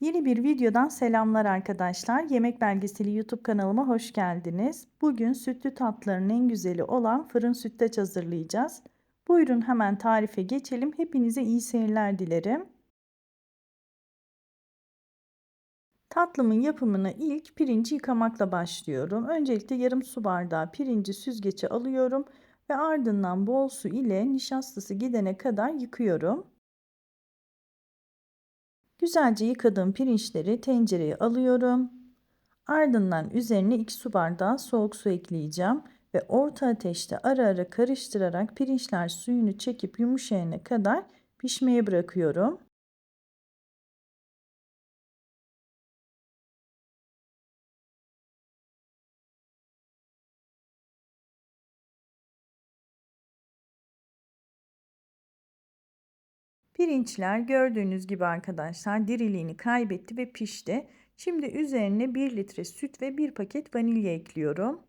Yeni bir videodan selamlar arkadaşlar. Yemek Belgeseli YouTube kanalıma hoş geldiniz. Bugün sütlü tatlıların en güzeli olan fırın sütlaç hazırlayacağız. Buyurun hemen tarife geçelim. Hepinize iyi seyirler dilerim. Tatlımın yapımına ilk pirinci yıkamakla başlıyorum. Öncelikle yarım su bardağı pirinci süzgece alıyorum ve ardından bol su ile nişastası gidene kadar yıkıyorum. Güzelce yıkadığım pirinçleri tencereye alıyorum. Ardından üzerine 2 su bardağı soğuk su ekleyeceğim ve orta ateşte ara ara karıştırarak pirinçler suyunu çekip yumuşayana kadar pişmeye bırakıyorum. Pirinçler gördüğünüz gibi arkadaşlar diriliğini kaybetti ve pişti. Şimdi üzerine 1 litre süt ve 1 paket vanilya ekliyorum.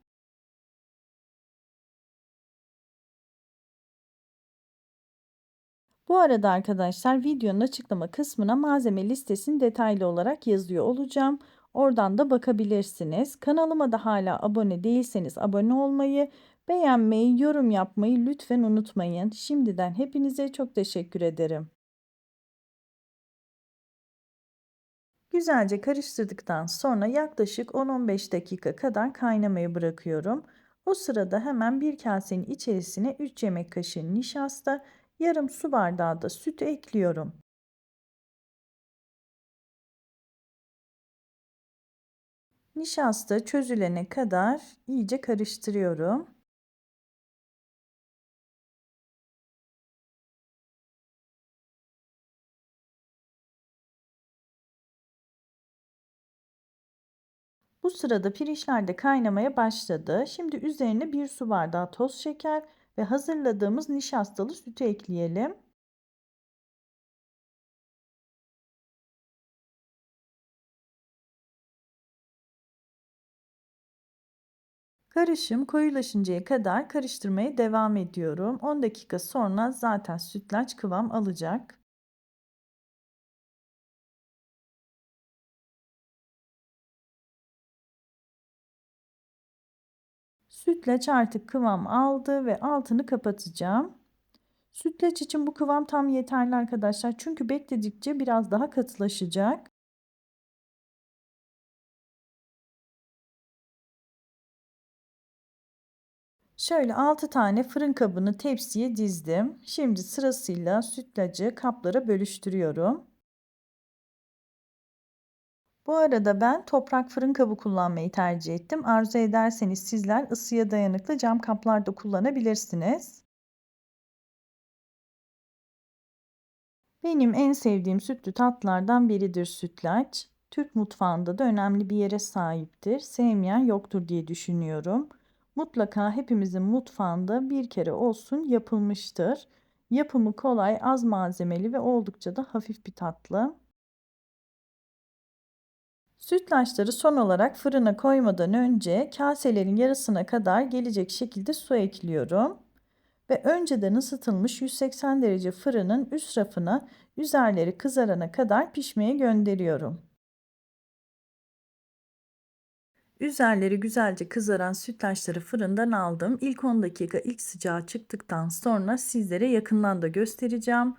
Bu arada arkadaşlar videonun açıklama kısmına malzeme listesini detaylı olarak yazıyor olacağım. Oradan da bakabilirsiniz. Kanalıma da hala abone değilseniz abone olmayı, beğenmeyi, yorum yapmayı lütfen unutmayın. Şimdiden hepinize çok teşekkür ederim. Güzelce karıştırdıktan sonra yaklaşık 10-15 dakika kadar kaynamaya bırakıyorum. O sırada hemen bir kasenin içerisine 3 yemek kaşığı nişasta, yarım su bardağı da süt ekliyorum. Nişasta çözülene kadar iyice karıştırıyorum. Bu sırada pirinçler de kaynamaya başladı. Şimdi üzerine bir su bardağı toz şeker ve hazırladığımız nişastalı sütü ekleyelim. Karışım koyulaşıncaya kadar karıştırmaya devam ediyorum. 10 dakika sonra zaten sütlaç kıvam alacak. Sütlaç artık kıvam aldı ve altını kapatacağım. Sütlaç için bu kıvam tam yeterli arkadaşlar. Çünkü bekledikçe biraz daha katılaşacak. Şöyle 6 tane fırın kabını tepsiye dizdim. Şimdi sırasıyla sütlacı kaplara bölüştürüyorum. Bu arada ben toprak fırın kabı kullanmayı tercih ettim. Arzu ederseniz sizler ısıya dayanıklı cam kaplar da kullanabilirsiniz. Benim en sevdiğim sütlü tatlılardan biridir sütlaç. Türk mutfağında da önemli bir yere sahiptir. Sevmeyen yoktur diye düşünüyorum. Mutlaka hepimizin mutfağında bir kere olsun yapılmıştır. Yapımı kolay, az malzemeli ve oldukça da hafif bir tatlı. Sütlaçları son olarak fırına koymadan önce kaselerin yarısına kadar gelecek şekilde su ekliyorum. Ve önceden ısıtılmış 180 derece fırının üst rafına üzerleri kızarana kadar pişmeye gönderiyorum. Üzerleri güzelce kızaran sütlaçları fırından aldım. İlk 10 dakika ilk sıcağı çıktıktan sonra sizlere yakından da göstereceğim.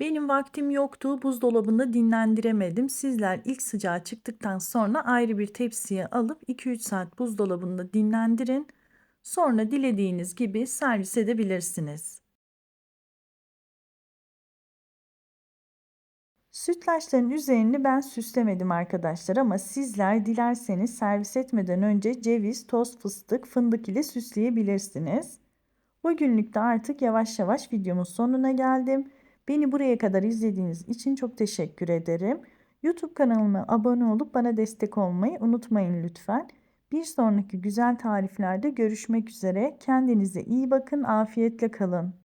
Benim vaktim yoktu. Buzdolabında dinlendiremedim. Sizler ilk sıcağı çıktıktan sonra ayrı bir tepsiye alıp 2-3 saat buzdolabında dinlendirin. Sonra dilediğiniz gibi servis edebilirsiniz. Sütlaçların üzerini ben süslemedim arkadaşlar ama sizler dilerseniz servis etmeden önce ceviz, toz fıstık, fındık ile süsleyebilirsiniz. Bugünlük de artık yavaş yavaş videomun sonuna geldim. Beni buraya kadar izlediğiniz için çok teşekkür ederim. YouTube kanalıma abone olup bana destek olmayı unutmayın lütfen. Bir sonraki güzel tariflerde görüşmek üzere. Kendinize iyi bakın, afiyetle kalın.